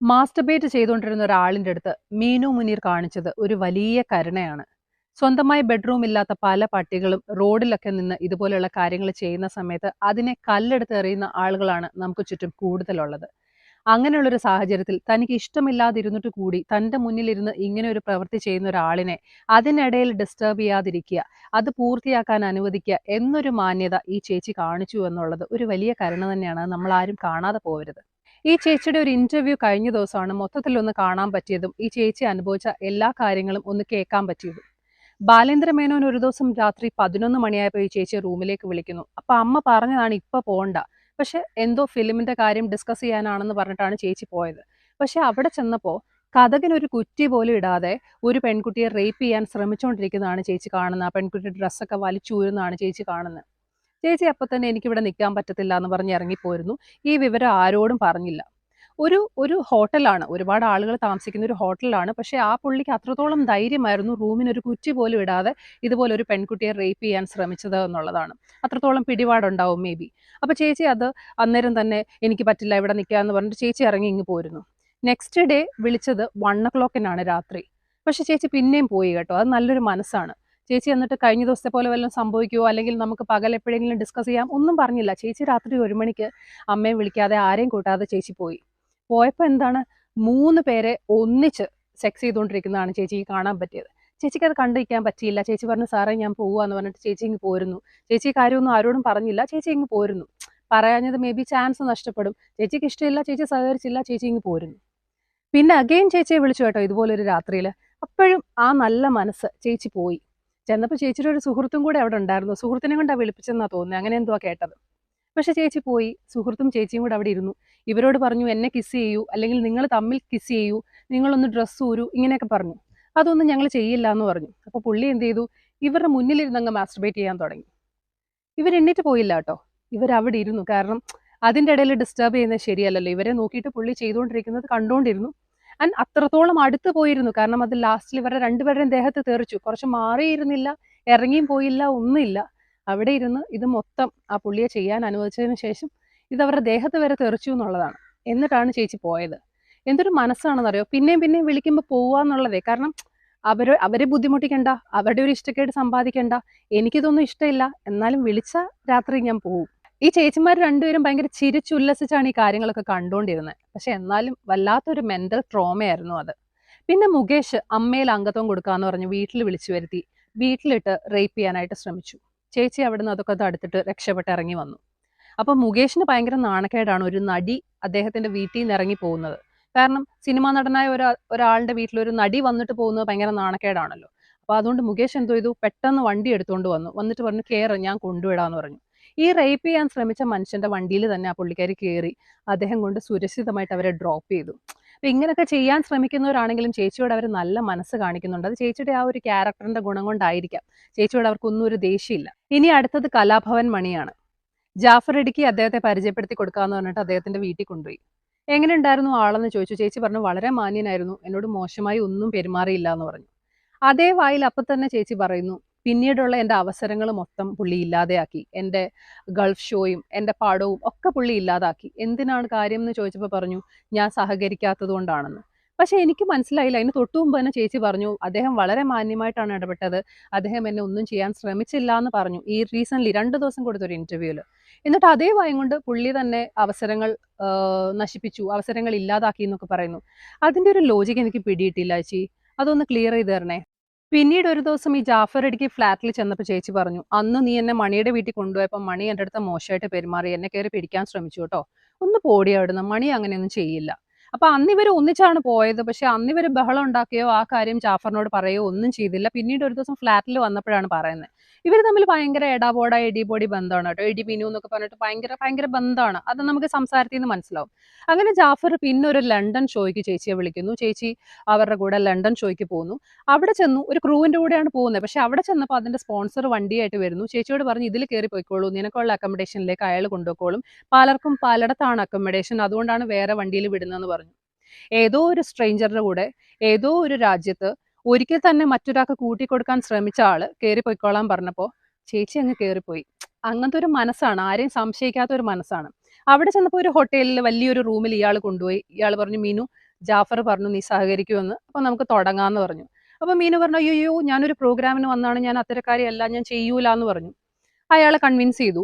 Masturbate ചെയ്തുകൊണ്ടിരുന്ന ഒരാളിന്റെ അടുത്ത് മീനു മുനീർ കാണിച്ചത് ഒരു വലിയ കരുണയാണ്. സ്വന്തമായി ബെഡ്റൂം ഇല്ലാത്ത പല പട്ടികളും റോഡിലൊക്കെ നിന്ന് ഇതുപോലെയുള്ള കാര്യങ്ങൾ ചെയ്യുന്ന സമയത്ത് അതിനെ കല്ലെടുത്ത് എറിയുന്ന ആളുകളാണ് നമുക്ക് ചുറ്റും കൂടുതലുള്ളത്. അങ്ങനെയുള്ളൊരു സാഹചര്യത്തിൽ തനിക്ക് ഇഷ്ടമില്ലാതിരുന്നിട്ട് കൂടി തന്റെ മുന്നിലിരുന്ന് ഇങ്ങനെ ഒരു പ്രവൃത്തി ചെയ്യുന്ന ഒരാളിനെ അതിനിടയിൽ ഡിസ്റ്റർബ് ചെയ്യാതിരിക്കുക അത് പൂർത്തിയാക്കാൻ അനുവദിക്കുക എന്നൊരു മാന്യത ഈ ചേച്ചി കാണിച്ചു എന്നുള്ളത് ഒരു വലിയ കരുണ തന്നെയാണ്. നമ്മൾ ആരും കാണാതെ പോകരുത് ഈ ചേച്ചിയുടെ ഒരു ഇന്റർവ്യൂ കഴിഞ്ഞ ദിവസമാണ് മൊത്തത്തിൽ ഒന്ന് കാണാൻ പറ്റിയതും ഈ ചേച്ചി അനുഭവിച്ച എല്ലാ കാര്യങ്ങളും ഒന്ന് കേൾക്കാൻ പറ്റിയതും. ബാലേന്ദ്ര മേനോൻ ഒരു ദിവസം രാത്രി പതിനൊന്ന് മണിയായപ്പോൾ ഈ ചേച്ചി റൂമിലേക്ക് വിളിക്കുന്നു. അപ്പൊ അമ്മ പറഞ്ഞതാണ് ഇപ്പൊ പോണ്ട. പക്ഷെ എന്തോ ഫിലിമിന്റെ കാര്യം ഡിസ്കസ് ചെയ്യാനാണെന്ന് പറഞ്ഞിട്ടാണ് ചേച്ചി പോയത്. പക്ഷെ അവിടെ ചെന്നപ്പോൾ കഥകിനൊരു കുറ്റി പോലും ഇടാതെ ഒരു പെൺകുട്ടിയെ റേപ്പ് ചെയ്യാൻ ശ്രമിച്ചുകൊണ്ടിരിക്കുന്നതാണ് ചേച്ചി കാണുന്നത്. ആ പെൺകുട്ടിയുടെ ഡ്രസ്സൊക്കെ വലിച്ചൂരുന്നതാണ് ചേച്ചി കാണുന്നത്. ചേച്ചി അപ്പൊ തന്നെ എനിക്കിവിടെ നിൽക്കാൻ പറ്റത്തില്ല എന്ന് പറഞ്ഞ് ഇറങ്ങിപ്പോയിരുന്നു ഈ വിവരം ആരോടും പറഞ്ഞില്ല. ഒരു ഒരു ഹോട്ടലാണ്. ഒരുപാട് ആളുകൾ താമസിക്കുന്ന ഒരു ഹോട്ടലാണ്. പക്ഷേ ആ പുള്ളിക്ക് അത്രത്തോളം ധൈര്യമായിരുന്നു റൂമിനൊരു കുറ്റി പോലും ഇടാതെ ഇതുപോലെ ഒരു പെൺകുട്ടിയെ റേപ്പ് ചെയ്യാൻ ശ്രമിച്ചത് എന്നുള്ളതാണ്. അത്രത്തോളം പിടിപാടുണ്ടാവും മേ ബി. അപ്പോൾ ചേച്ചി അത് അന്നേരം തന്നെ എനിക്ക് പറ്റില്ല ഇവിടെ നിൽക്കുക നിൽക്കാമെന്ന് പറഞ്ഞിട്ട് ചേച്ചി ഇറങ്ങി ഇങ്ങ് പോയിരുന്നു നെക്സ്റ്റ് ഡേ വിളിച്ചത് വൺ ഒ ക്ലോക്കിനാണ് രാത്രി. പക്ഷെ ചേച്ചി പിന്നെയും പോയി കേട്ടോ. അത് നല്ലൊരു മനസ്സാണ്. ചേച്ചി എന്നിട്ട് കഴിഞ്ഞ ദിവസത്തെ പോലെ വല്ലതും സംഭവിക്കുമോ അല്ലെങ്കിൽ നമുക്ക് പകൽ എപ്പോഴെങ്കിലും ഡിസ്കസ് ചെയ്യാം? ഒന്നും പറഞ്ഞില്ല. ചേച്ചി രാത്രി ഒരു മണിക്ക് അമ്മയെ വിളിക്കാതെ ആരെയും കൂട്ടാതെ ചേച്ചി പോയി. പോയപ്പോൾ എന്താണ്? മൂന്ന് പേരെ ഒന്നിച്ച് സെക്സ് ചെയ്തുകൊണ്ടിരിക്കുന്നതാണ് ചേച്ചി കാണാൻ പറ്റിയത്. ചേച്ചിക്ക് അത് കണ്ടിരിക്കാൻ പറ്റിയില്ല. ചേച്ചി പറഞ്ഞു സാറേ ഞാൻ പോവാന്ന് പറഞ്ഞിട്ട് ചേച്ചി ഇങ്ങ് പോരുന്നു. ചേച്ചി കാര്യമൊന്നും ആരോടും പറഞ്ഞില്ല. ചേച്ചി ഇങ്ങ് പോരുന്നു. പറയാഞ്ഞത് മേ ബി ചാൻസ് നഷ്ടപ്പെടും. ചേച്ചിക്ക് ഇഷ്ടമില്ല ചേച്ചി സഹകരിച്ചില്ല ചേച്ചി ഇങ്ങ് പോരുന്നു. പിന്നെ അഗെയിൻ ചേച്ചിയെ വിളിച്ചു കേട്ടോ ഇതുപോലൊരു രാത്രിയിൽ അപ്പോഴും ആ നല്ല മനസ്സ് ചേച്ചി പോയി. ചെന്നപ്പോൾ ചേച്ചിയുടെ ഒരു സുഹൃത്തും കൂടെ അവിടെ ഉണ്ടായിരുന്നു. സുഹൃത്തിനെ കൊണ്ടാണ് വിളിപ്പിച്ചെന്നാണ് തോന്നുന്നത് അങ്ങനെ എന്തോ കേട്ടത്. പക്ഷെ ചേച്ചി പോയി. സുഹൃത്തും ചേച്ചിയും കൂടെ അവിടെ ഇരുന്നു. ഇവരോട് പറഞ്ഞു എന്നെ കിസ് ചെയ്യൂ. അല്ലെങ്കിൽ നിങ്ങൾ തമ്മിൽ കിസ് ചെയ്യൂ. നിങ്ങളൊന്ന് ഡ്രസ്സ് ഊരൂ. ഇങ്ങനെയൊക്കെ പറഞ്ഞു. അതൊന്നും ഞങ്ങൾ ചെയ്യില്ല എന്ന് പറഞ്ഞു. അപ്പോൾ പുള്ളി എന്ത് ചെയ്തു? ഇവരുടെ മുന്നിലിരുന്ന് അങ്ങ് മാസ്റ്റർബേറ്റ് ചെയ്യാൻ തുടങ്ങി. ഇവർ എണ്ണിട്ട് പോയില്ല കേട്ടോ. ഇവരവിടെ ഇരുന്നു. കാരണം അതിന്റെ ഇടയിൽ ഡിസ്റ്റർബ് ചെയ്യുന്നത് ശരിയല്ലല്ലോ. ഇവരെ നോക്കിയിട്ട് പുള്ളി ചെയ്തുകൊണ്ടിരിക്കുന്നത് കണ്ടുകൊണ്ടിരുന്നു ആൻഡ് അത്രത്തോളം അടുത്ത് പോയിരുന്നു. കാരണം അത് ലാസ്റ്റിൽ ഇവരുടെ രണ്ടുപേരുടെയും ദേഹത്ത് തെറിച്ചു. കുറച്ച് മാറിയിരുന്നില്ല ഇറങ്ങിയും പോയില്ല ഒന്നുമില്ല. അവിടെ ഇരുന്ന് ഇത് മൊത്തം ആ പുള്ളിയെ ചെയ്യാൻ അനുവദിച്ചതിന് ശേഷം ഇത് അവരുടെ ദേഹത്ത് വരെ തെറിച്ചു എന്നുള്ളതാണ്. എന്നിട്ടാണ് ചേച്ചി പോയത്. എന്തൊരു മനസ്സാണെന്നറിയോ? പിന്നെയും പിന്നെയും വിളിക്കുമ്പോൾ പോവുക എന്നുള്ളതേ കാരണം അവർ അവരെ ബുദ്ധിമുട്ടിക്കണ്ട അവരുടെ ഒരു ഇഷ്ടക്കേട് സമ്പാദിക്കണ്ട എനിക്കിതൊന്നും ഇഷ്ടമില്ല. എന്നാലും വിളിച്ച രാത്രി ഞാൻ പോവും. ഈ ചേച്ചിമാർ രണ്ടുപേരും ഭയങ്കര ചിരിച്ചുല്ലസിച്ചാണ് ഈ കാര്യങ്ങളൊക്കെ കണ്ടുകൊണ്ടിരുന്നത് പക്ഷെ എന്നാലും വല്ലാത്തൊരു മെന്റൽ ട്രോമയായിരുന്നു അത്. പിന്നെ മുകേഷ് അമ്മയിൽ അംഗത്വം കൊടുക്കാന്ന് പറഞ്ഞ് വീട്ടിൽ വിളിച്ചു വരുത്തി. വീട്ടിലിട്ട് റേപ്പ് ചെയ്യാനായിട്ട് ശ്രമിച്ചു. ചേച്ചി അവിടുന്ന് അതൊക്കെ തടുത്തിട്ട് രക്ഷപ്പെട്ട് ഇറങ്ങി വന്നു. അപ്പൊ മുകേഷിന് ഭയങ്കര നാണക്കേടാണ് ഒരു നടി അദ്ദേഹത്തിന്റെ വീട്ടിൽ നിന്ന് ഇറങ്ങി പോകുന്നത്. കാരണം സിനിമാ നടനായ ഒരാ ഒരാളുടെ വീട്ടിൽ ഒരു നടി വന്നിട്ട് പോകുന്നത് ഭയങ്കര നാണക്കേടാണല്ലോ. അപ്പൊ അതുകൊണ്ട് മുകേഷ് എന്തോ ചെയ്തു? പെട്ടെന്ന് വണ്ടി എടുത്തുകൊണ്ട് വന്നു. വന്നിട്ട് പറഞ്ഞു കയറ് ഞാൻ കൊണ്ടുവിടാന്ന് പറഞ്ഞു. ഈ റേപ്പ് ചെയ്യാൻ ശ്രമിച്ച മനുഷ്യന്റെ വണ്ടിയിൽ തന്നെ ആ പുള്ളിക്കാരി കയറി അദ്ദേഹം കൊണ്ട് സുരക്ഷിതമായിട്ട് അവരെ ഡ്രോപ്പ് ചെയ്തു. അപ്പൊ ഇങ്ങനെയൊക്കെ ചെയ്യാൻ ശ്രമിക്കുന്നവരാണെങ്കിലും ചേച്ചിയോട് അവർ നല്ല മനസ്സ് കാണിക്കുന്നുണ്ട്. അത് ചേച്ചിയുടെ ആ ഒരു ക്യാരക്ടറിന്റെ ഗുണം കൊണ്ടായിരിക്കാം. ചേച്ചിയോട് അവർക്കൊന്നും ഒരു ദേഷ്യമില്ല. ഇനി അടുത്തത് കലാഭവൻ മണിയാണ്. ജാഫർ ഇടുക്കി അദ്ദേഹത്തെ പരിചയപ്പെടുത്തി കൊടുക്കാന്ന് പറഞ്ഞിട്ട് അദ്ദേഹത്തിന്റെ വീട്ടിൽ കൊണ്ടുപോയി. എങ്ങനെ ഉണ്ടായിരുന്നു ആളെന്ന് ചോദിച്ചു. ചേച്ചി പറഞ്ഞു വളരെ മാന്യനായിരുന്നു. എന്നോട് മോശമായി ഒന്നും പെരുമാറിയില്ല എന്ന് പറഞ്ഞു. അതേ വായിൽ അപ്പം തന്നെ ചേച്ചി പറയുന്നു പിന്നീടുള്ള എന്റെ അവസരങ്ങൾ മൊത്തം പുള്ളി ഇല്ലാതെയാക്കി. എന്റെ ഗൾഫ് ഷോയും എന്റെ പാടവും ഒക്കെ പുള്ളി ഇല്ലാതാക്കി. എന്തിനാണ് കാര്യം എന്ന് ചോദിച്ചപ്പോൾ പറഞ്ഞു ഞാൻ സഹകരിക്കാത്തത് കൊണ്ടാണെന്ന്. പക്ഷേ എനിക്ക് മനസ്സിലായില്ല. അതിന് തൊട്ടു മുമ്പ് തന്നെ ചേച്ചി പറഞ്ഞു അദ്ദേഹം വളരെ മാന്യമായിട്ടാണ് ഇടപെട്ടത്. അദ്ദേഹം എന്നെ ഒന്നും ചെയ്യാൻ ശ്രമിച്ചില്ല എന്ന് പറഞ്ഞു. ഈ റീസൻലി രണ്ട് ദിവസം കൊടുത്തൊരു ഇന്റർവ്യൂവിൽ എന്നിട്ട് അതേ വായം കൊണ്ട് പുള്ളി തന്നെ അവസരങ്ങൾ നശിപ്പിച്ചു. അവസരങ്ങൾ ഇല്ലാതാക്കി എന്നൊക്കെ പറയുന്നു. അതിന്റെ ഒരു ലോജിക്ക് എനിക്ക് പിടിയിട്ടില്ല ചേച്ചി. അതൊന്ന് ക്ലിയർ ചെയ്ത് തരണേ. പിന്നീട് ഒരു ദിവസം ഈ ജാഫർ അടിക്ക് ഫ്ലാറ്റിൽ ചെന്നപ്പോൾ ചേച്ചി പറഞ്ഞു അന്ന് നീ എന്നെ മണിയുടെ വീട്ടിൽ കൊണ്ടുപോയപ്പോൾ മണി എന്റെ അടുത്ത് മോശമായിട്ട് പെരുമാറി എന്നെ കയറി പിടിക്കാൻ ശ്രമിച്ചു കേട്ടോ. ഒന്ന് പോടി മണി അങ്ങനെയൊന്നും ചെയ്യില്ല. അപ്പൊ അന്ന് ഇവർ ഒന്നിച്ചാണ് പോയത്. പക്ഷെ അന്ന് ഇവർ ബഹളം ഉണ്ടാക്കുകയോ ആ കാര്യം ജാഫറിനോട് പറയുകയോ ഒന്നും ചെയ്തില്ല. പിന്നീട് ഒരു ദിവസം ഫ്ലാറ്റിൽ വന്നപ്പോഴാണ് പറയുന്നത്. ഇവർ തമ്മിൽ ഭയങ്കര എടാപോട എടിപൊടി ബന്ധമാണ് കേട്ടോ. എടി പിന്നു എന്നൊക്കെ പറഞ്ഞിട്ട് ഭയങ്കര ഭയങ്കര ബന്ധമാണ്. അത് നമുക്ക് സംസാരത്തിൽ നിന്ന് മനസ്സിലാവും. അങ്ങനെ ജാഫർ പിന്നെ ഒരു ലണ്ടൻ ഷോയ്ക്ക് ചേച്ചിയെ വിളിക്കുന്നു. ചേച്ചി അവരുടെ കൂടെ ലണ്ടൻ ഷോയ്ക്ക് പോകുന്നു അവിടെ ചെന്നു. ഒരു ക്രൂവിന്റെ കൂടെയാണ് പോകുന്നത്. പക്ഷെ അവിടെ ചെന്നപ്പോൾ അതിന്റെ സ്പോൺസർ വണ്ടിയായിട്ട് വരുന്നു. ചേച്ചിയോട് പറഞ്ഞു ഇതിൽ കയറി പോയിക്കോളൂ. നിനക്കുള്ള അക്കോമഡേഷനിലേക്ക് അയാൾ കൊണ്ടുപോയിക്കോളും. പലർക്കും പലയിടത്താണ് അക്കോമഡേഷൻ അതുകൊണ്ടാണ് വേറെ വണ്ടിയിൽ വിടുന്നതെന്ന് പറഞ്ഞു. ഏതോ ഒരു സ്ട്രേഞ്ചറുടെ കൂടെ ഏതോ ഒരു രാജ്യത്ത് ഒരിക്കൽ തന്നെ മറ്റൊരാൾക്ക് കൂട്ടിക്കൊടുക്കാൻ ശ്രമിച്ച ആൾ കയറി പോയിക്കോളാൻ പറഞ്ഞപ്പോൾ ചേച്ചി അങ്ങ് കയറിപ്പോയി അങ്ങനത്തെ ഒരു മനസ്സാണ് ആരെയും സംശയിക്കാത്ത ഒരു മനസ്സാണ്. അവിടെ ചെന്നപ്പോൾ ഒരു ഹോട്ടലിൽ വലിയൊരു റൂമിൽ ഇയാൾ കൊണ്ടുപോയി. ഇയാൾ പറഞ്ഞു മീനു ജാഫർ പറഞ്ഞു നീ സഹകരിക്കുമെന്ന്. അപ്പോൾ നമുക്ക് തുടങ്ങാമെന്ന് പറഞ്ഞു. അപ്പോൾ മീനു പറഞ്ഞു അയ്യോ ഞാനൊരു പ്രോഗ്രാമിന് വന്നാണ്. ഞാൻ അത്തരക്കാരിയല്ല ഞാൻ ചെയ്യൂല എന്ന് പറഞ്ഞു. അയാളെ കൺവിൻസ് ചെയ്തു.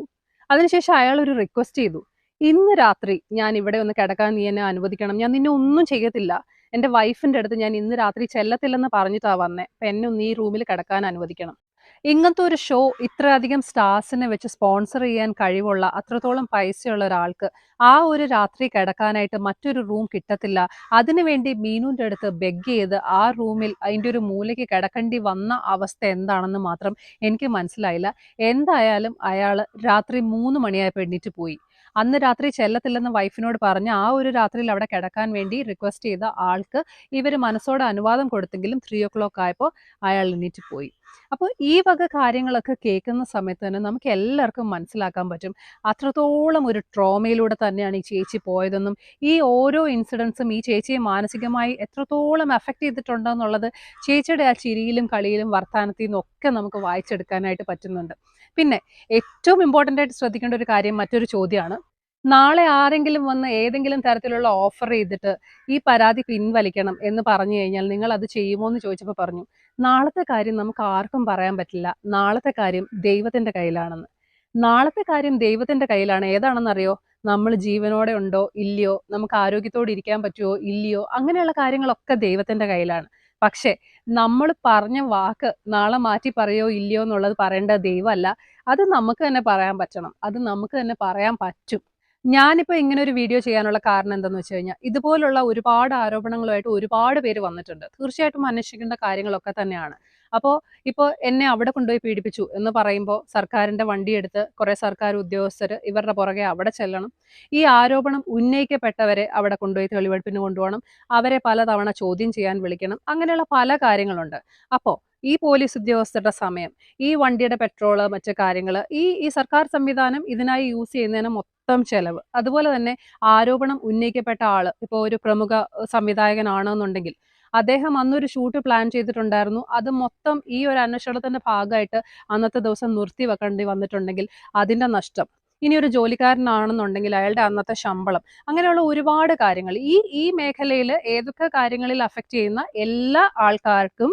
അതിനുശേഷം അയാൾ ഒരു റിക്വസ്റ്റ് ചെയ്തു. ഇന്ന് രാത്രി ഞാൻ ഇവിടെ ഒന്ന് കിടക്കാൻ നീ എന്നെ അനുവദിക്കണം. ഞാൻ നിന്നെ ഒന്നും ചെയ്യത്തില്ല. എന്റെ വൈഫിന്റെ അടുത്ത് ഞാൻ ഇന്ന് രാത്രി ചെല്ലത്തില്ലെന്ന് പറഞ്ഞിട്ടാ വന്നേ. അപ്പം എന്നെ ഒന്ന് ഈ റൂമിൽ കിടക്കാൻ അനുവദിക്കണം. ഇങ്ങനത്തെ ഒരു ഷോ ഇത്രയധികം സ്റ്റാർസിനെ വെച്ച് സ്പോൺസർ ചെയ്യാൻ കഴിവുള്ള അത്രത്തോളം പൈസയുള്ള ഒരാൾക്ക് ആ ഒരു രാത്രി കിടക്കാനായിട്ട് മറ്റൊരു റൂം കിട്ടത്തില്ല. അതിനുവേണ്ടി മീനുവിന്റെ അടുത്ത് ബെഗ് ചെയ്ത് ആ റൂമിൽ അതിന്റെ ഒരു മൂലയ്ക്ക് കിടക്കേണ്ടി വന്ന അവസ്ഥ എന്താണെന്ന് മാത്രം എനിക്ക് മനസ്സിലായില്ല. എന്തായാലും അയാൾ രാത്രി മൂന്ന് മണിയായി എണ്ണീറ്റ് പോയി. അന്ന് രാത്രി ചെല്ലത്തില്ലെന്ന് വൈഫിനോട് പറഞ്ഞ് ആ ഒരു രാത്രിയിൽ അവിടെ കിടക്കാൻ വേണ്ടി റിക്വസ്റ്റ് ചെയ്ത ആൾക്ക് ഇവർ മനസ്സോടെ അനുവാദം കൊടുത്തെങ്കിലും ത്രീ ഒ ക്ലോക്ക് ആയപ്പോൾ അയാൾ എണീറ്റ് പോയി. അപ്പോൾ ഈ വക കാര്യങ്ങളൊക്കെ കേൾക്കുന്ന സമയത്ത് തന്നെ നമുക്ക് എല്ലാവർക്കും മനസ്സിലാക്കാൻ പറ്റും. അത്രത്തോളം ഒരു ട്രോമയിലൂടെ തന്നെയാണ് ഈ ചേച്ചി പോയതെന്നും ഈ ഓരോ ഇൻസിഡൻസും ഈ ചേച്ചിയെ മാനസികമായി എത്രത്തോളം എഫക്റ്റ് ചെയ്തിട്ടുണ്ടെന്നുള്ളത് ചേച്ചിയുടെ ആ ചിരിയിലും കളിയിലും വർത്തമാനത്തിൽ നിന്നൊക്കെ നമുക്ക് വായിച്ചെടുക്കാനായിട്ട് പറ്റുന്നുണ്ട്. പിന്നെ ഏറ്റവും ഇമ്പോർട്ടന്റ് ആയിട്ട് ശ്രദ്ധിക്കേണ്ട ഒരു കാര്യം മറ്റൊരു ചോദ്യമാണ്. നാളെ ആരെങ്കിലും വന്ന് ഏതെങ്കിലും തരത്തിലുള്ള ഓഫർ ചെയ്തിട്ട് ഈ പരാതി പിൻവലിക്കണം എന്ന് പറഞ്ഞു കഴിഞ്ഞാൽ നിങ്ങൾ അത് ചെയ്യുമോ എന്ന് ചോദിച്ചപ്പോൾ പറഞ്ഞു. നാളത്തെ കാര്യം നമുക്ക് ആർക്കും പറയാൻ പറ്റില്ല. നാളത്തെ കാര്യം ദൈവത്തിന്റെ കയ്യിലാണെന്ന്. നാളത്തെ കാര്യം ദൈവത്തിന്റെ കയ്യിലാണ്. ഏതാണെന്നറിയോ? നമ്മൾ ജീവനോടെ ഉണ്ടോ? ഇല്ലയോ? നമുക്ക് ആരോഗ്യത്തോടെ ഇരിക്കാൻ പറ്റുമോ ഇല്ലയോ? അങ്ങനെയുള്ള കാര്യങ്ങളൊക്കെ ദൈവത്തിന്റെ കയ്യിലാണ്. പക്ഷേ നമ്മൾ പറഞ്ഞ വാക്ക് നാളെ മാറ്റി പറയോ? ഇല്ലയോ എന്നുള്ളത് പറയേണ്ട ദൈവമല്ല. അത് നമുക്ക് തന്നെ പറയാൻ പറ്റണം. അത് നമുക്ക് തന്നെ പറയാൻ പറ്റും. ഞാനിപ്പോൾ ഇങ്ങനെ ഒരു വീഡിയോ ചെയ്യാനുള്ള കാരണം എന്താണെന്ന് വെച്ച് കഴിഞ്ഞാൽ ഇതുപോലുള്ള ഒരുപാട് ആരോപണങ്ങളുമായിട്ട് ഒരുപാട് പേര് വന്നിട്ടുണ്ട്. തീർച്ചയായിട്ടും അന്വേഷിക്കേണ്ട കാര്യങ്ങളൊക്കെ തന്നെയാണ്. അപ്പോൾ ഇപ്പോൾ എന്നെ അവിടെ കൊണ്ടുപോയി പീഡിപ്പിച്ചു എന്ന് പറയുമ്പോൾ സർക്കാരിന്റെ വണ്ടിയെടുത്ത് കുറേ സർക്കാർ ഉദ്യോഗസ്ഥർ ഇവരുടെ പുറകെ അവിടെ ചെല്ലണം. ഈ ആരോപണം ഉന്നയിക്കപ്പെട്ടവരെ അവിടെ കൊണ്ടുപോയി തെളിവെടുപ്പിന് കൊണ്ടുപോകണം. അവരെ പലതവണ ചോദ്യം ചെയ്യാൻ വിളിക്കണം. അങ്ങനെയുള്ള പല കാര്യങ്ങളുണ്ട്. അപ്പോൾ ഈ പോലീസ് ഉദ്യോഗസ്ഥരുടെ സമയം ഈ വണ്ടിയുടെ പെട്രോൾ മറ്റു കാര്യങ്ങൾ ഈ ഈ സർക്കാർ സംവിധാനം ഇതിനായി യൂസ് ചെയ്യുന്നതിന് മൊത്തം ചെലവ്. അതുപോലെ തന്നെ ആരോപണം ഉന്നയിക്കപ്പെട്ട ആൾ ഇപ്പോൾ ഒരു പ്രമുഖ സംവിധായകനാണെന്നുണ്ടെങ്കിൽ അദ്ദേഹം അന്നൊരു ഷൂട്ട് പ്ലാൻ ചെയ്തിട്ടുണ്ടായിരുന്നു. അത് മൊത്തം ഈ ഒരു അന്വേഷണത്തിന്റെ ഭാഗമായിട്ട് അന്നത്തെ ദിവസം നിർത്തി വെക്കേണ്ടി വന്നിട്ടുണ്ടെങ്കിൽ അതിന്റെ നഷ്ടം. ഇനി ഒരു ജോലിക്കാരനാണെന്നുണ്ടെങ്കിൽ അയാളുടെ അന്നത്തെ ശമ്പളം. അങ്ങനെയുള്ള ഒരുപാട് കാര്യങ്ങൾ. ഈ ഈ മേഖലയിൽ ഏതൊക്കെ കാര്യങ്ങളിൽ അഫക്റ്റ് ചെയ്യുന്ന എല്ലാ ആൾക്കാർക്കും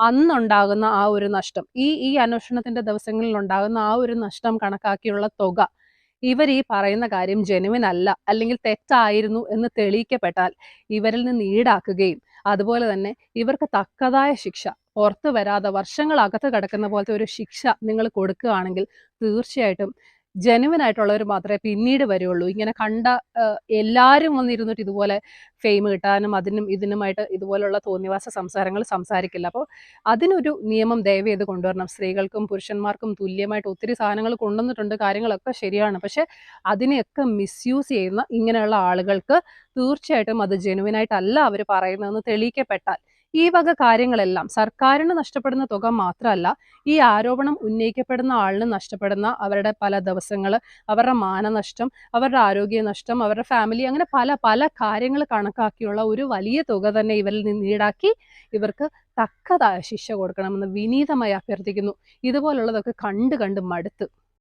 അന്നുണ്ടാകുന്ന ആ ഒരു നഷ്ടം. ഈ ഈ അന്വേഷണത്തിന്റെ ദിവസങ്ങളിൽ ഉണ്ടാകുന്ന ആ ഒരു നഷ്ടം കണക്കാക്കിയുള്ള തുക ഇവർ ഈ പറയുന്ന കാര്യം ജെനുവിൻ അല്ല അല്ലെങ്കിൽ തെറ്റായിരുന്നു എന്ന് തെളിയിക്കപ്പെട്ടാൽ ഇവരിൽ നിന്ന് ഈടാക്കുകയും അതുപോലെ തന്നെ ഇവർക്ക് തക്കതായ ശിക്ഷ പുറത്തു വരാതെ വർഷങ്ങൾ അകത്ത് കിടക്കുന്ന പോലത്തെ ഒരു ശിക്ഷ നിങ്ങൾ കൊടുക്കുകയാണെങ്കിൽ തീർച്ചയായിട്ടും ജെനുവിൻ ആയിട്ടുള്ളവർ മാത്രമേ പിന്നീട് വരുള്ളൂ. ഇങ്ങനെ കണ്ട എല്ലാവരും വന്നിരുന്നിട്ട് ഇതുപോലെ ഫെയിം കിട്ടാനും അതിനും ഇതിനുമായിട്ട് ഇതുപോലുള്ള തോന്നിവാസ സംസാരങ്ങൾ സംസാരിക്കില്ല. അപ്പോൾ അതിനൊരു നിയമം ദയവ് ചെയ്ത് കൊണ്ടുവരണം. സ്ത്രീകൾക്കും പുരുഷന്മാർക്കും തുല്യമായിട്ട് ഒത്തിരി സാധനങ്ങൾ കൊണ്ടുവന്നിട്ടുണ്ട് കാര്യങ്ങളൊക്കെ ശരിയാണ്. പക്ഷെ അതിനെയൊക്കെ മിസ്യൂസ് ചെയ്യുന്ന ഇങ്ങനെയുള്ള ആളുകൾക്ക് തീർച്ചയായിട്ടും അത് ജെനുവിനായിട്ടല്ല അവർ പറയുന്നതെന്ന് തെളിയിക്കപ്പെട്ടാൽ ഈ വക കാര്യങ്ങളെല്ലാം സർക്കാരിന് നഷ്ടപ്പെടുന്ന തുക മാത്രമല്ല ഈ ആരോപണം ഉന്നയിക്കപ്പെടുന്ന ആളിന് നഷ്ടപ്പെടുന്ന അവരുടെ പല ദിവസങ്ങൾ അവരുടെ മാനനഷ്ടം അവരുടെ ആരോഗ്യനഷ്ടം അവരുടെ ഫാമിലി അങ്ങനെ പല പല കാര്യങ്ങൾ കണക്കാക്കിയുള്ള ഒരു വലിയ തുക തന്നെ ഇവരിൽ നിന്ന് ഈടാക്കി ഇവർക്ക് തക്കതായ ശിക്ഷ കൊടുക്കണമെന്ന് വിനീതമായി അഭ്യർത്ഥിക്കുന്നു. ഇതുപോലുള്ളതൊക്കെ കണ്ട് കണ്ട് മടുത്ത്.